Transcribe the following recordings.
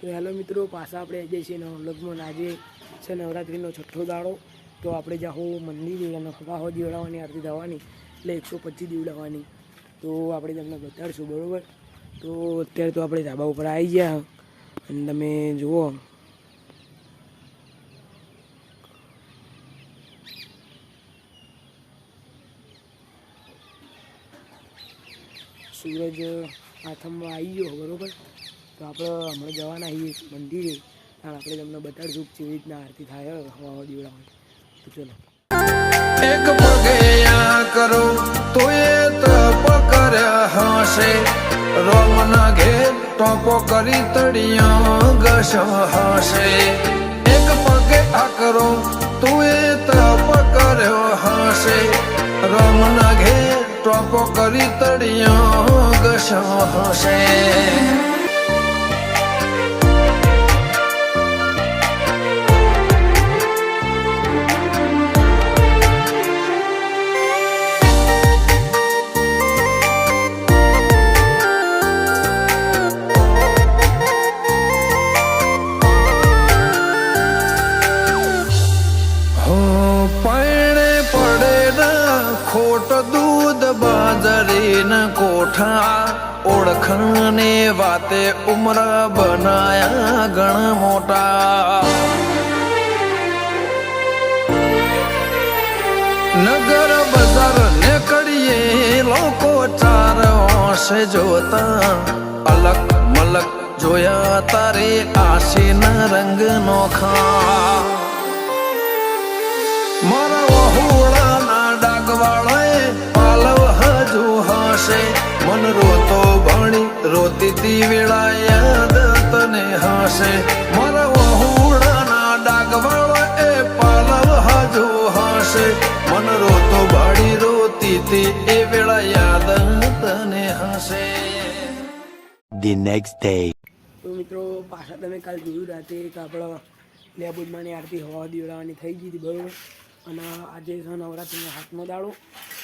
તો હેલો મિત્રો, પાછા આપણે છીએ નવા વ્લોગમાં આજે છે નવરાત્રિનો છઠ્ઠો દાડો. તો આપણે જાઉં મંદિર અને ફગાહો દીવડાવવાની આરતી થવાની એટલે એકસો પચીસ દીવડાવવાની તો આપણે તમને બતાડશું, બરાબર? તો અત્યારે તો આપણે ધાબા ઉપર આવી ગયા. અને તમે જુઓ. સૂરજ આથમમાં આવી ગયો, બરોબર? તો આપણે હમણાં જવાના છીએ મંદિરે. આપણે તમને બતાડશું કેવી રીતના આરતી થાય હવા દીવડાવવાની તો ચલો. એક પગે કરો, તો એ તપ કર્યા હશે. રોમના ઘેર ટોપો કરી તળિયા ઘસ હશે. એક પગે આ કરો, તો એ તપ કર્યો હશે. રોમના ઘેર ટોપો કરી તળિયા ઘસ હશે. કોઠા ઓળખણ ને વાતે ઉમર બનાયા ગણ મોટા. નગર બજાર ને કરીએ લોકો ચાર ઓશે જોતા. અલગ મલક જોયા તારે આશીના રંગ નોખા મારા વહુળાના ડાગવાળાએ પાલવ હજુ હશે. મન રોતો ભણી રોતી તી વેળા યાદ તને હશે મારા વહુળાના એ પાલવ હજુ હશે મન રોતો ભણી રોતી તી એ વેળા યાદ તને હશે ધી નેક્સ્ટ ડે તો મિત્રો પાછા તમે કાલ જોયું રાતે કે આપણા લેબુડમાંની આરતી હવા દીવડાવવાની થઈ ગઈ હતી બરાબર? અને આજે છે નવરાત્રિનો હાથનો દાડો,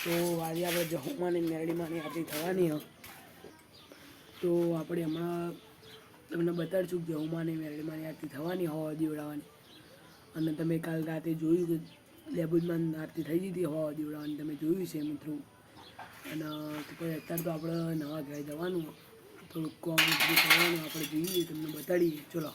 તો આજે આપણે જહુમાની મેરડીમાંની આરતી થવાની હ. તો આપણે હમણાં તમને બતાડશું કે જહુમાની મેરડીમાંની આરતી થવાની હોવા દીવડાવાની અને તમે કાલ રાતે જોયું કે લેબુજમાં આરતી થઈ ગઈ હતી દીવડાવાની તમે જોયું છે મિત્રો? અને પછી અત્યારે તો આપણે નવા ઘરે જવાનું થોડુંક કોમ કરવાનું આપણે જોઈએ, તમને બતાડીએ. ચલો.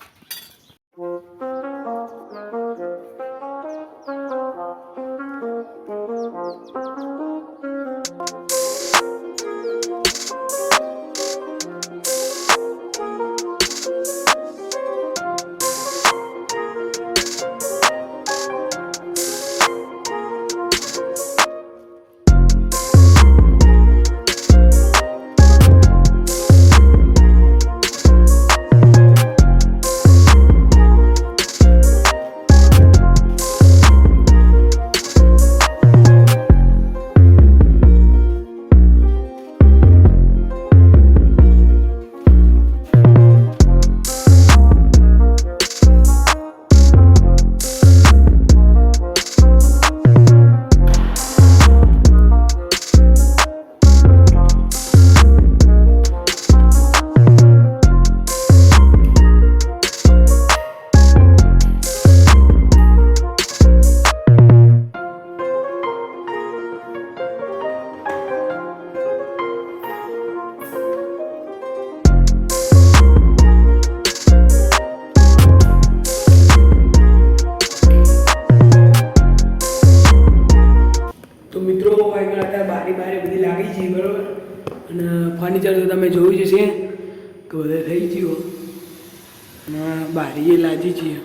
અને બારી એ લાજી છીએ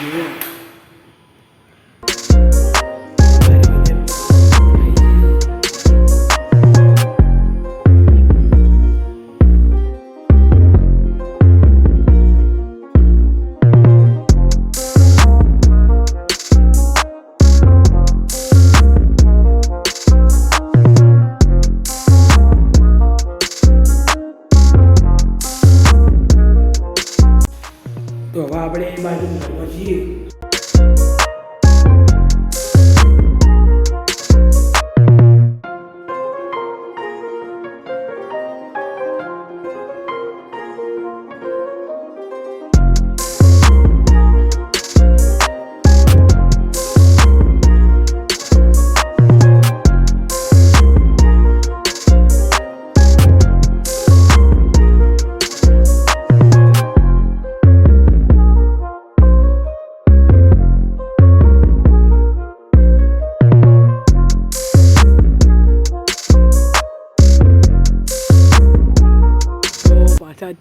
જુઓ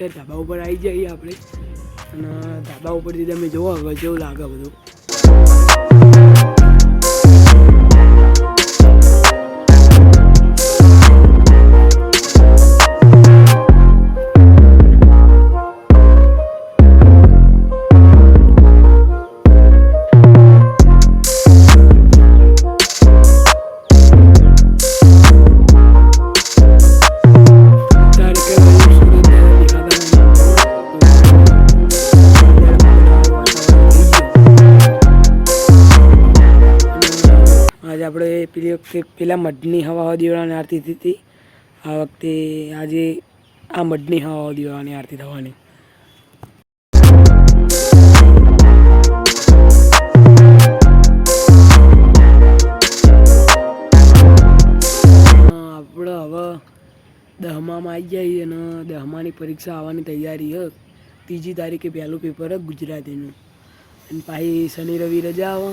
ધાબા ઉપર આવી જઈએ આપણે. અને ધાબા ઉપરથી તમે જુઓ હવે કેવું લાગે બધું. વખતે પહેલાં મઢની હવા દિવાળાની આરતી થતી. આ વખતે આજે આ મઢની હવા દિવાળાની આરતી થવાની. આપણે હવે દહમામાં આવી જઈએ અને દહમાની પરીક્ષા આવવાની તૈયારી હ. ત્રીજી તારીખે પહેલું પેપર ગુજરાતીનું. અને પાછી શનિ રવિ રજા આવે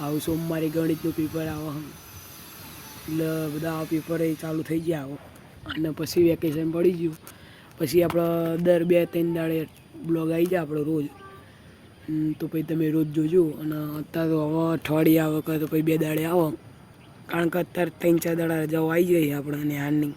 આવું સોમવારે ગણિતનું પેપર આવે. એટલે બધા પેપર એ ચાલુ થઈ ગયા અને પછી વેકેશન પડી ગયું. પછી આપણે દર બે ત્રણ દાડે બ્લોગ આવી જાય આપણો રોજ. તો પછી તમે રોજ જોજો. અને અત્યારે તો હવે અઠવાડિયે કે તો પછી બે દાડે આવો. કારણ કે અત્યારે ત્રણ ચાર દાડા રજાઓ આવી જાય આપણે નેહાનની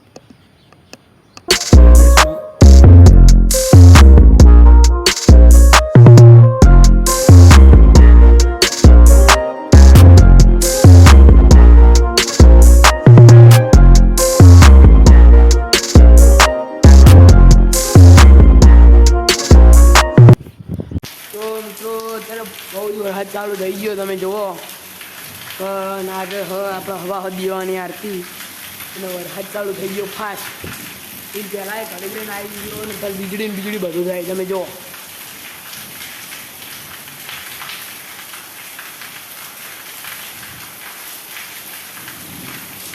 બહુ ચાલુ થઈ ગયો, તમે જુઓ. પણ આજે હવે આપણે હવા હદ દીવાની આરતી. અને વરસાદ ચાલુ થઈ ગયો ફાસ્ટ એ પહેલાં એ આવી ગયો અને પછી વીજળી ને વીજળી બધું થાય, તમે જુઓ.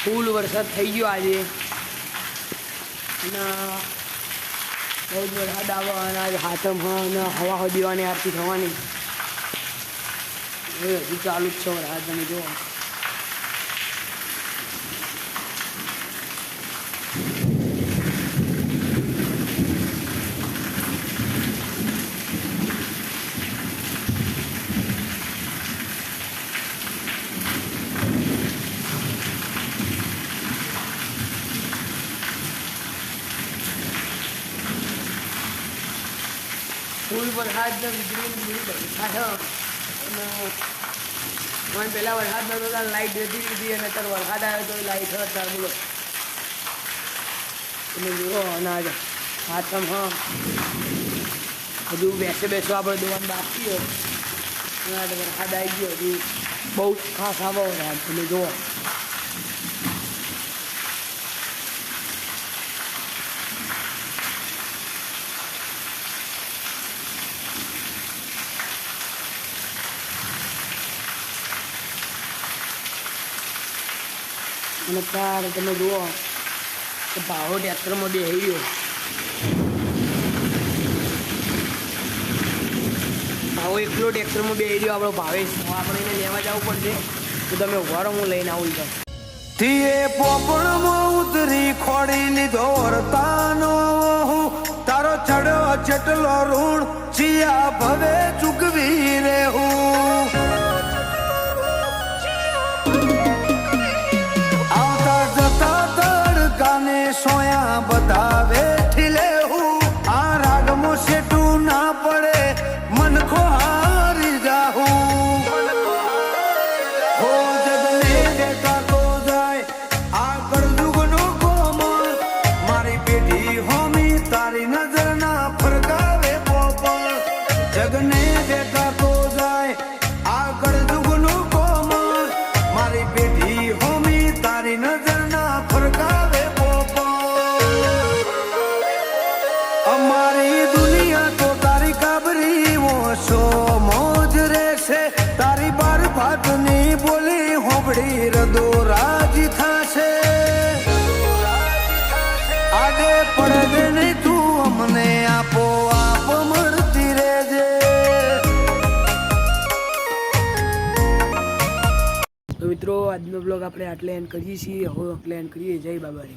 ફૂલ વરસાદ થઈ ગયો આજે. અને બહુ જ વરસાદ આવે અને આજે હાથમ અને હવા હવા દીવાની આરતી થવાની. એ હજુ ચાલુ જ છે વરસાદ તમે જુઓ. ફૂલ વરસાદ વીજળી થાય અને મને પહેલાં વરસાદ નતો ત્યારે લાઇટ જતી હતી અને અત્યારે વરસાદ આવ્યો તો લાઇટ હતો અત્યારે બોલો. એટલે જુઓ અને આજે હાથમ હા હજુ બેસે બેસો આપણે દોવાનું બાકી હોય. અને વરસાદ આવી ગયો હજુ બહુ ખાસ આવો વરસાદ. તમે જુઓ. અને ત્યારે તમે જુઓ. કે ભાવો ટ્રેક્ટરમાં બે ગયો. ભાવો એકલો ટ્રેક્ટરમાં બે રહ્યો આપણો ભાવેશ. આપણે એને લેવા જવું પડશે. તો તમે ઊભા હું લઈને આવું છું. તીએ પોપણમાં ઉતરી ખોડી લીધો રતાનો હું. તારો ચડ્યો ચટલો ઋણ, જીયા ભવે ચૂકવી રે હું પડે આપો, આપ મળતી રહેજે. તો મિત્રો, આજનો બ્લોગ આપણે આટલે એન્ડ કરીએ છીએ. હવે આટલે એન્ડ કરીએ. જય બાબારી.